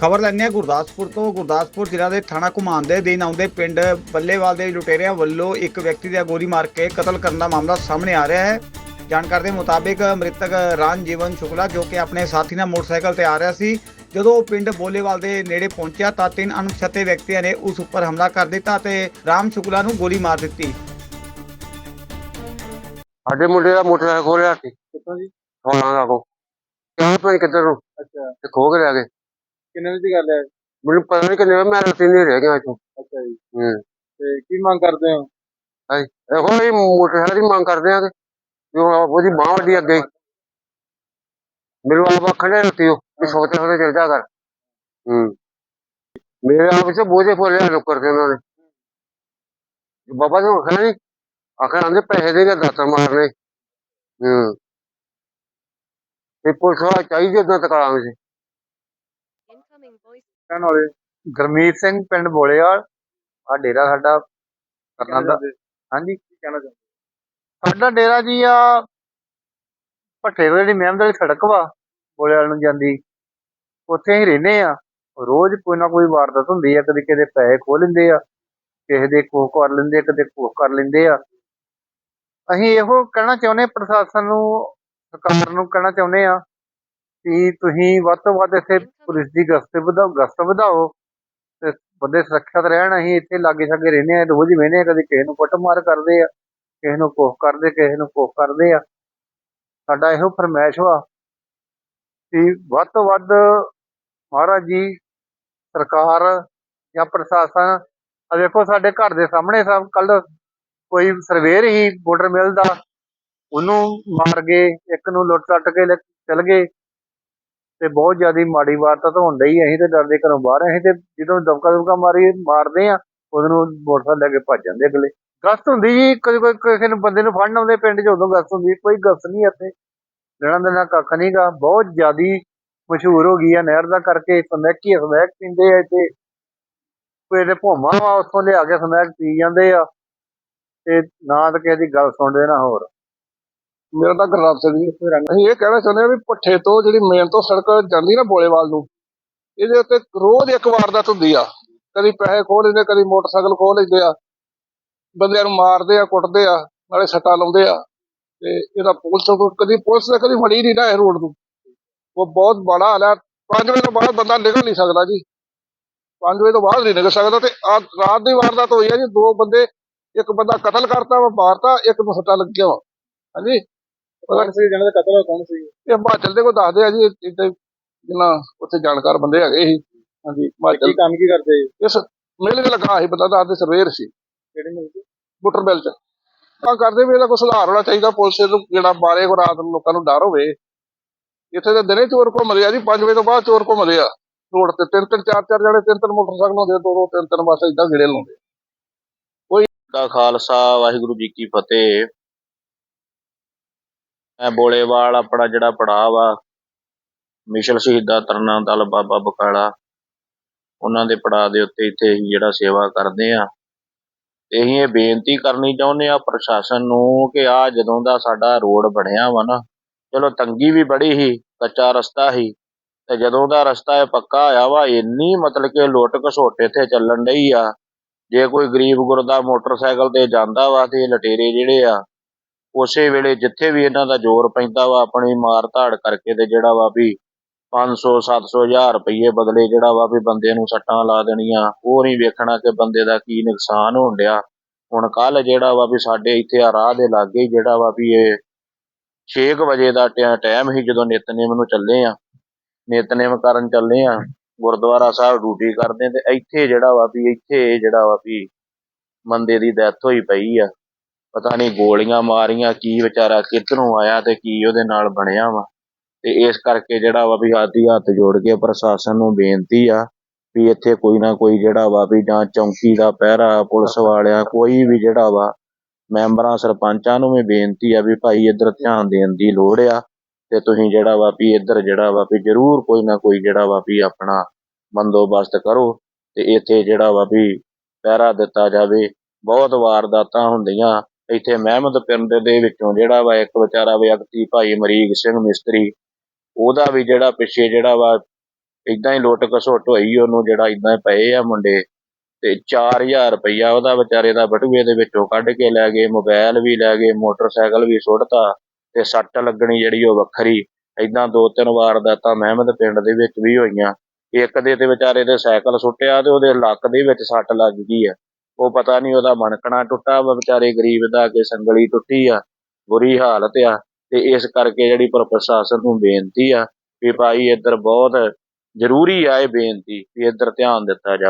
ਖਬਰ ਲੈਂਦੇ ਹਾਂ ਗੁਰਦਾਸਪੁਰ ਤੋਂ। ਗੁਰਦਾਸਪੁਰ ਜ਼ਿਲ੍ਹਾ ਦੇ ਥਾਣਾ ਘੁਮਾਣ ਦੇ ਦਿਨ ਆਉਂਦੇ ਪਿੰਡ ਬੱਲੇਵਾਲ ਦੇ ਲੁਟੇਰਿਆਂ ਵੱਲੋਂ ਇੱਕ ਵਿਅਕਤੀ ਦਾ ਗੋਲੀ ਮਾਰ ਕੇ ਕਤਲ ਕਰਨ ਦਾ ਮਾਮਲਾ ਸਾਹਮਣੇ ਆ ਰਿਹਾ ਹੈ। ਜਾਣਕਾਰੀ ਦੇ ਮੁਤਾਬਿਕ ਮ੍ਰਿਤਕ ਜੀਵਨ ਸ਼ੁਕਲਾ ਜੋ ਕਿ ਆਪਣੇ ਸਾਥੀ ਨਾਲ ਮੋਟਰਸਾਈਕਲ ਤੇ ਆ ਰਿਹਾ ਸੀ ਜਦੋਂ ਉਹ ਪਿੰਡ ਬੋਲੇਵਾਲ ਦੇ ਨੇੜੇ ਪਹੁੰਚਿਆ ਤਾਂ ਤਿੰਨ ਅਣਪਛਾਤੇ ਵਿਅਕਤੀਆਂ ਨੇ ਉਸ ਉੱਪਰ ਹਮਲਾ ਕਰ ਦਿੱਤਾ ਤੇ ਰਾਮ ਸ਼ੁਕਲਾ ਨੂੰ ਗੋਲੀ ਮਾਰ ਦਿੱਤੀ। ਸਾਡੇ ਮੁੰਡੇ ਦਾ ਮੋਟਰਸਾਈਕਲ ਖੋਲਿਆ ਸੀ। ਕਿੱਥੋਂ ਜੀ? ਹੋਣਾ ਦਾ ਕੋ ਕਿਉਂ ਪਤਾ ਨੀ ਕਿੱਧਰ ਨੂੰ। ਅੱਛਾ। ਤੇ ਖੋ ਕੇ ਲੈ ਗਏ। ਕਿੰਨੇ ਵਜੇ ਦੀ ਗੱਲ ਹੈ? ਮੈਨੂੰ ਪਤਾ ਨਹੀਂ ਕਿੰਨੇ ਵਜੇ ਮੈਂ ਰਾਤੀ ਨਹੀਂ ਰਹਿ ਗਿਆ ਇੱਥੋਂ। ਅੱਛਾ ਜੀ। ਹੂੰ। ਤੇ ਕੀ ਮੰਗ ਕਰਦੇ ਹੋ? ਇਹੋ ਹੀ ਮੋਟਰਸਾਈਕਲ ਦੀ ਮੰਗ ਕਰਦੇ ਆ ਕਿ ਜੋ ਉਹਦੀ ਬਾਂਹ ਵੱਡੀ ਅੱਗੇ। ਹੀ। ਮੈਨੂੰ ਆਪ ਆਖਣ ਰਤੀ ਉਹ ਵੀ ਸੋਚੇ ਸੋਚੇ ਚੱਲ ਜਾ ਕਰ ਹੂੰ। ਮੇਰੇ ਆਪ ਵਿੱਚ ਬੋਝੇ ਫੋਲਿਆ ਨੁੱਕਰ ਕੇ ਉਹਨਾਂ ਨੇ ਬਾਬਾ ਜੀ ਆਖਣਾ ਨਹੀਂ ਆਖਣ ਆਂਦੇ ਪੈਸੇ ਦੇ ਕੇ ਦਾਤਾ ਮਾਰਨੇ। ਹੂੰ। ਤੇ ਪੁਲਿਸ ਵਾਲਾ ਚਾਹੀਦੀ ਉਦਾਂ ਤਕਾਲਾਂ Incoming ਕਹਿਣ ਵਾਲੇ ਗਰਮੀਤ ਸਿੰਘ ਪਿੰਡ ਬੋਲੇਵਾਲ ਆ ਡੇਰਾ ਸਾਡਾ ਕਰਨਾ ਦਾ। ਹਾਂਜੀ। ਕੀ ਕਹਿਣਾ ਚਾਹੁੰਦੇ? ਸਾਡਾ ਡੇਰਾ ਜੀ ਆ ਭੱਠੇ ਤੋਂ ਜਿਹੜੀ ਮਹਿੰਦ ਵਾਲੀ ਸੜਕ ਵਾ ਬੋਲੇਵਾਲ ਨੂੰ ਜਾਂਦੀ। ਉੱਥੇ ਅਸੀਂ ਰਹਿੰਦੇ ਆ। ਰੋਜ਼ ਕੋਈ ਨਾ ਕੋਈ ਵਾਰਦਾਤ ਹੁੰਦੀ ਆ ਕਦੇ ਕਿਤੇ ਪੈਸੇ ਖੋਹ ਲੈਂਦੇ ਆ ਕਿਸੇ ਦੇ ਕੋਹ ਕਰ ਲੈਂਦੇ ਕਦੇ ਕੋਹ ਕਰ ਲੈਂਦੇ ਆ। ਅਸੀਂ ਇਹੋ ਕਹਿਣਾ ਚਾਹੁੰਦੇ ਹਾਂ ਪ੍ਰਸ਼ਾਸਨ ਨੂੰ ਸਰਕਾਰ ਨੂੰ ਕਹਿਣਾ ਚਾਹੁੰਦੇ ਆ ਕਿ ਤੁਸੀਂ ਵੱਧ ਤੋਂ ਵੱਧ ਇੱਥੇ ਪੁਲਿਸ ਦੀ ਗਸ਼ਤ ਵਧਾਓ ਗਸ਼ਤ ਵਧਾਓ ਤੇ ਬੰਦੇ ਸੁਰੱਖਿਅਤ ਰਹਿਣ। ਅਸੀਂ ਇੱਥੇ ਲਾਗੇ ਛਾਗੇ ਰਹਿੰਦੇ ਆ ਰੋਜ਼ ਹੀ ਕਦੇ ਕਿਸੇ ਨੂੰ ਕੁੱਟਮਾਰ ਕਰਦੇ ਆ ਕਿਸੇ ਨੂੰ ਕੋਹ ਕਰਦੇ ਕਿਸੇ ਨੂੰ ਕੋਹ ਕਰਦੇ ਆ ਸਾਡਾ ਇਹੋ ਫਰਮਾਇਸ਼ ਵਾ ਕਿ ਵੱਧ ਤੋਂ ਵੱਧ ਮਹਾਰਾਜ ਜੀ ਸਰਕਾਰ ਜਾਂ ਪ੍ਰਸ਼ਾਸਨ ਆ ਵੇਖੋ ਸਾਡੇ ਘਰ ਦੇ ਸਾਹਮਣੇ ਸਭ ਕੱਲ ਕੋਈ ਸਰਵੇਰ ਹੀ ਬਾਰਡਰ ਮਿਲ ਦਾ ਉਹਨੂੰ ਮਾਰ ਗਏ ਇੱਕ ਨੂੰ ਲੁੱਟ ਕੱਟ ਕੇ ਲੈ- ਚਲ ਗਏ। ਤੇ ਬਹੁਤ ਜ਼ਿਆਦਾ ਮਾੜੀ ਵਾਰਤਾ ਤਾਂ ਹੁੰਦਾ ਹੀ ਅਸੀਂ ਤੇ ਡਰਦੇ ਘਰੋਂ ਬਾਹਰ ਅਸੀਂ ਤੇ ਜਦੋਂ ਦਬਕਾ ਦਬਕਾ ਮਾਰੀ, ਮਾਰਦੇ ਆ ਉਦੋਂ ਮੋਟਰਸਾਈਕਲ ਲੈ ਕੇ ਭੱਜ ਜਾਂਦੇ ਅਗਲੇ। ਗਸਤ ਹੁੰਦੀ ਜੀ, ਕਦੇ ਕੋਈ ਕਿਸੇ ਨੂੰ ਬੰਦੇ ਨੂੰ ਫੜਨ ਆਉਂਦੇ ਪਿੰਡ 'ਚ, ਉਦੋਂ ਗਸਤ ਹੁੰਦੀ, ਕੋਈ ਗਸਤ ਨਹੀਂ ਇੱਥੇ। ਲੈਣਾ ਦੇਣਾ ਕੱਖ ਨਹੀਂਗਾ ਬਹੁਤ ਜ਼ਿਆਦੀ ਮਸ਼ਹੂਰ ਹੋ ਗਈ ਆ ਨਹਿਰ ਦਾ ਕਰਕੇ, ਸਮੈਕੀ ਸਮੈਕ ਪੀਂਦੇ ਆ ਇੱਥੇ। ਕੋਈ ਇਹਦੇ ਭੋਮਾ ਵਾ, ਉੱਥੋਂ ਲਿਆ ਕੇ ਸਮੈਕ ਪੀ ਜਾਂਦੇ ਆ। ਤੇ ਨਾ ਤਾਂ ਕਿਸੇ ਦੀ ਗੱਲ ਸੁਣਦੇ ਨਾ ਹੋਰ। ਮੇਰਾ ਤਾਂ ਗੁਰਨਾਮ ਸਿੰਘ ਜੀ। ਅਸੀਂ ਇਹ ਕਹਿਣਾ ਚਾਹੁੰਦੇ ਹਾਂ ਵੀ ਪੱਠੇ ਤੋਂ ਜਿਹੜੀ ਮੇਨ ਤੋਂ ਸੜਕ ਜਾਂਦੀ ਨਾ ਬੋਲੇਵਾਲ ਨੂੰ, ਇਹਦੇ ਉੱਤੇ ਰੋਜ਼ ਇੱਕ ਵਾਰਦਾਤ ਹੁੰਦੀ ਆ। ਕਦੀ ਪੈਸੇ ਖੋਹ ਲੈਂਦੇ, ਕਦੀ ਮੋਟਰਸਾਈਕਲ ਖੋਹ ਲੈਂਦੇ ਆ। ਬੰਦਿਆਂ ਨੂੰ ਮਾਰਦੇ ਆ, ਕੁੱਟਦੇ ਆ, ਨਾਲੇ ਸੱਟਾਂ ਲਾਉਂਦੇ ਆ। ਤੇ ਇਹਦਾ ਪੁਲਿਸ ਤੋਂ ਕਦੀ ਪੁਲਿਸ ਨੇ ਕਦੀ ਫੜੀ ਨਹੀਂ ਨਾ ਇਹ ਰੋਡ ਨੂੰ। ਉਹ ਬਹੁਤ ਬੜਾ ਹਾਲ ਹੈ 5 ਵਜੇ ਤੋਂ ਬਾਅਦ ਬੰਦਾ ਨਿਕਲ ਨਹੀਂ ਸਕਦਾ ਜੀ। 5 ਵਜੇ ਤੋਂ ਬਾਅਦ ਨਹੀਂ ਨਿਕਲ ਸਕਦਾ ਤੇ ਆ ਰਾਤ ਦੀ ਵਾਰਦਾਤ ਹੋਈ ਆ ਜੀ। ਦੋ ਬੰਦੇ, ਇੱਕ ਬੰਦਾ ਕਤਲ ਕਰਤਾ ਵਾ ਮਾਰਤਾ ਇੱਕ ਨੂੰ ਸੱਟਾਂ ਲੱਗੀਆਂ ਵਾ। ਹਾਂਜੀ? ਕੌਣ ਸੀ ਜਿਹਨਾਂ ਦਾ ਕਤਲ ਹੋਇਆ ਕੌਣ ਸੀ। ਇਹ ਹਿਮਾਚਲ ਦੇ ਕੋ ਦੱਸਦੇ ਆ ਜੀ ਇੱਥੇ ਜਿੰਨਾ ਉੱਥੇ ਜਾਣਕਾਰ ਬੰਦੇ ਹੈਗੇ ਸੀ। ਹਾਂਜੀ ਕੀ ਹਿਮਾਚਲ ਕੰਮ ਕੀ ਕਰਦੇ ਇਸ ਮੇਲੇ ਤੇ ਲੱਗਾ ਸੀ ਬੰਦਾ ਦੱਸਦੇ ਸਰਵੇਰ ਸੀ। ਕਿਹੜੀ ਮਿਲ ਸੀ ਬੁੱਟਰ ਬਿੱਲ ਚ। ਤਾਂ ਕਰਦੇ ਵੀ ਇਹਦਾ ਕੋਈ ਸੁਧਾਰ ਹੋਣਾ ਚਾਹੀਦਾ ਪੁਲਿਸ ਨੂੰ ਜਿਹੜਾ ਮਾਰੇ ਕੋ ਰਾਤ ਨੂੰ ਲੋਕਾਂ ਨੂੰ ਡਰ ਹੋਵੇ। ਇੱਥੇ ਤਾਂ ਦਿਨੇ ਚੋਰ ਘੁੰਮਦੇ ਆ ਜੀ 5 ਵਜੇ ਤੋਂ ਬਾਅਦ ਚੋਰ ਘੁੰਮਦੇ ਆ। ਰੋਡ ਤੇ ਤਿੰਨ ਤਿੰਨ ਚਾਰ ਚਾਰ ਜਣੇ ਤਿੰਨ ਤਿੰਨ ਮੋਟਰਸਾਈਕਲ ਹੁੰਦੇ ਦੋ ਦੋ ਤਿੰਨ ਤਿੰਨ ਬਸ ਏਦਾਂ ਗਿੜੇ ਲਾਉਂਦੇ ਦਾ ਖਾਲਸਾ ਵਾਹਿਗੁਰੂ ਜੀ ਕੀ ਫਤਿਹ। ਮੈਂ ਬੋਲੇਵਾਲ ਆਪਣਾ ਜਿਹੜਾ ਪੜਾਅ ਵਾ, ਮਿਸ਼ਲ ਸ਼ਹੀਦਾਂ ਤਰਨਾ ਦਲ ਬਾਬਾ ਬਕਾਲਾ, ਉਹਨਾਂ ਦੇ ਪੜਾਅ ਦੇ ਉੱਤੇ ਇੱਥੇ ਅਸੀਂ ਜਿਹੜਾ ਸੇਵਾ ਕਰਦੇ ਆ। ਤੇ ਅਸੀਂ ਇਹ ਬੇਨਤੀ ਕਰਨੀ ਚਾਹੁੰਦੇ ਆ ਪ੍ਰਸ਼ਾਸਨ ਨੂੰ ਕਿ ਆ ਜਦੋਂ ਦਾ ਸਾਡਾ ਰੋਡ ਬਣਿਆ ਵਾ ਨਾ, ਚਲੋ ਤੰਗੀ ਵੀ ਬੜੀ ਸੀ, ਕੱਚਾ ਰਸਤਾ ਸੀ, ਤੇ ਜਦੋਂ ਦਾ ਰਸਤਾ ਇਹ ਪੱਕਾ ਹੋਇਆ ਵਾ, ਇੰਨੀ ਮਤਲਬ ਕਿ ਲੁੱਟ ਘਸੋਟੇ ਇੱਥੇ ਚੱਲਣ ਡਈ ਆ। ਜੇ ਕੋਈ ਗਰੀਬ ਗੁਰਦਾ ਮੋਟਰਸਾਈਕਲ ਤੇ ਜਾਂਦਾ ਵਾ ਤੇ ਲਟੇਰੇ ਜਿਹੜੇ ਆ ਉਸੇ ਵੇਲੇ ਜਿੱਥੇ ਵੀ ਇਹਨਾਂ ਦਾ ਜ਼ੋਰ ਪੈਂਦਾ ਵਾ, ਆਪਣੀ ਮਾਰ ਧਾੜ ਕਰਕੇ ਤੇ ਜਿਹੜਾ ਵਾ ਵੀ 500 700 ਹਜ਼ਾਰ ਰੁਪਏ ਬਦਲੇ ਜਿਹੜਾ ਵਾ ਵੀ ਬੰਦੇ ਨੂੰ ਸੱਟਾਂ ਲਾ ਦੇਣੀਆਂ, ਉਹ ਨਹੀਂ ਵੇਖਣਾ ਕਿ ਬੰਦੇ ਦਾ ਕੀ ਨੁਕਸਾਨ ਹੋਣ ਡਿਆ। ਹੁਣ ਕੱਲ ਜਿਹੜਾ ਵਾ ਵੀ ਸਾਡੇ ਇੱਥੇ ਆ ਰਾਹ ਦੇ ਲਾਗੇ ਜਿਹੜਾ ਵਾ ਵੀ ਇਹ 6 ਵਜੇ ਦਾ ਟਾਈਮ ਹੀ ਜਦੋਂ ਨਿਤਨੇਮ ਨੂੰ ਚੱਲੇ ਆ। ਨਿਤਨੇਮ ਕਰਨ ਚੱਲੇ ਆ, ਗੁਰਦੁਆਰਾ ਸਾਹਿਬ ਡਿਊਟੀ ਕਰਦੇ ਤੇ ਇੱਥੇ ਜਿਹੜਾ ਵਾ ਵੀ ਇੱਥੇ ਜਿਹੜਾ ਵਾ ਵੀ ਬੰਦੇ ਦੀ ਡੈਥ ਹੋਈ ਪਈ ਆ। ਪਤਾ ਨਹੀਂ ਗੋਲੀਆਂ ਮਾਰੀਆਂ, ਕੀ ਵਿਚਾਰਾ ਕਿੱਧਰੋਂ ਆਇਆ ਤੇ ਕੀ ਉਹਦੇ ਨਾਲ ਬਣਿਆ ਵਾ। ਤੇ ਇਸ ਕਰਕੇ ਜਿਹੜਾ ਵਾ ਵੀ ਆਦੀ ਹੱਥ ਜੋੜ ਕੇ ਪ੍ਰਸ਼ਾਸਨ ਨੂੰ ਬੇਨਤੀ ਆ ਵੀ ਇੱਥੇ ਕੋਈ ਨਾ ਕੋਈ ਜਿਹੜਾ ਵਾ ਵੀ ਜਾਂ ਚੌਂਕੀ ਦਾ ਪਹਿਰਾ, ਪੁਲਿਸ ਵਾਲਿਆਂ, ਕੋਈ ਵੀ ਜਿਹੜਾ ਵਾ, ਮੈਂਬਰਾਂ, ਸਰਪੰਚਾਂ ਨੂੰ ਵੀ ਬੇਨਤੀ ਆ ਵੀ ਭਾਈ ਇੱਧਰ ਧਿਆਨ ਦੇਣ ਦੀ ਲੋੜ ਆ। ਤੇ ਤੁਸੀਂ ਜਿਹੜਾ ਵਾ ਵੀ ਇੱਧਰ ਜਿਹੜਾ ਵਾ ਵੀ ਜ਼ਰੂਰ ਕੋਈ ਨਾ ਕੋਈ ਜਿਹੜਾ ਵਾ ਵੀ ਆਪਣਾ ਬੰਦੋਬਸਤ ਕਰੋ ਤੇ ਇੱਥੇ ਜਿਹੜਾ ਵਾ ਵੀ ਪਹਿਰਾ ਦਿੱਤਾ ਜਾਵੇ। ਬਹੁਤ ਵਾਰਦਾਤਾਂ ਹੁੰਦੀਆਂ ਇੱਥੇ ਮਹਿਮਦ ਪਿੰਡ ਦੇ ਵਿੱਚੋਂ ਜਿਹੜਾ ਵਾ ਇੱਕ ਵਿਚਾਰਾ ਵਿਅਕਤੀ ਭਾਈ ਮਰੀਕ ਸਿੰਘ ਮਿਸਤਰੀ, ਉਹਦਾ ਵੀ ਜਿਹੜਾ ਪਿੱਛੇ ਜਿਹੜਾ ਵਾ ਇਦਾਂ ਹੀ ਲੁੱਟ ਘਸੁੱਟ ਹੋਈ, ਉਹਨੂੰ ਜਿਹੜਾ ਇਦਾਂ ਪਏ ਆ ਮੁੰਡੇ ਤੇ 4000 ਰੁਪਈਆ ਉਹਦਾ ਵਿਚਾਰੇ ਦਾ ਬਟੂਏ ਦੇ ਵਿੱਚੋਂ ਕੱਢ ਕੇ ਲੈ ਗਏ ਮੋਬਾਈਲ ਵੀ ਲੈ ਗਏ, ਮੋਟਰਸਾਈਕਲ ਵੀ ਸੁੱਟਤਾ ਤੇ ਸੱਟ ਲੱਗਣੀ ਜਿਹੜੀ ਉਹ ਵੱਖਰੀ ਇਦਾਂ ਦੋ ਤਿੰਨ ਵਾਰ ਦਾ ਤਾਂ ਮਹਿਮਦ ਪਿੰਡ ਦੇ ਵਿੱਚ ਵੀ ਹੋਈਆਂ। ਇੱਕ ਦੇ ਤੇ ਵਿਚਾਰੇ ਦੇ ਸਾਈਕਲ ਸੁੱਟਿਆ ਤੇ ਉਹਦੇ ਲੱਕ ਦੇ ਵਿੱਚ ਸੱਟ ਲੱਗ ਗਈ ਆ। ਉਹ ਪਤਾ ਨਹੀਂ ਉਹਦਾ ਮਣਕਣਾ ਟੁੱਟਾ ਵਾ, ਵਿਚਾਰੇ ਗਰੀਬ ਦਾ ਕਿ ਸੰਗਲੀ ਟੁੱਟੀ ਆ, ਬੁਰੀ ਹਾਲਤ ਆ, ਤੇ ਇਸ ਕਰਕੇ ਜਿਹੜੀ ਪ੍ਰਸ਼ਾਸਨ ਨੂੰ ਬੇਨਤੀ ਆ ਵੀ ਭਾਈ ਇੱਧਰ ਬਹੁਤ ਜ਼ਰੂਰੀ ਆ ਇਹ ਬੇਨਤੀ ਵੀ ਇੱਧਰ ਧਿਆਨ ਦਿੱਤਾ ਜਾਵੇ।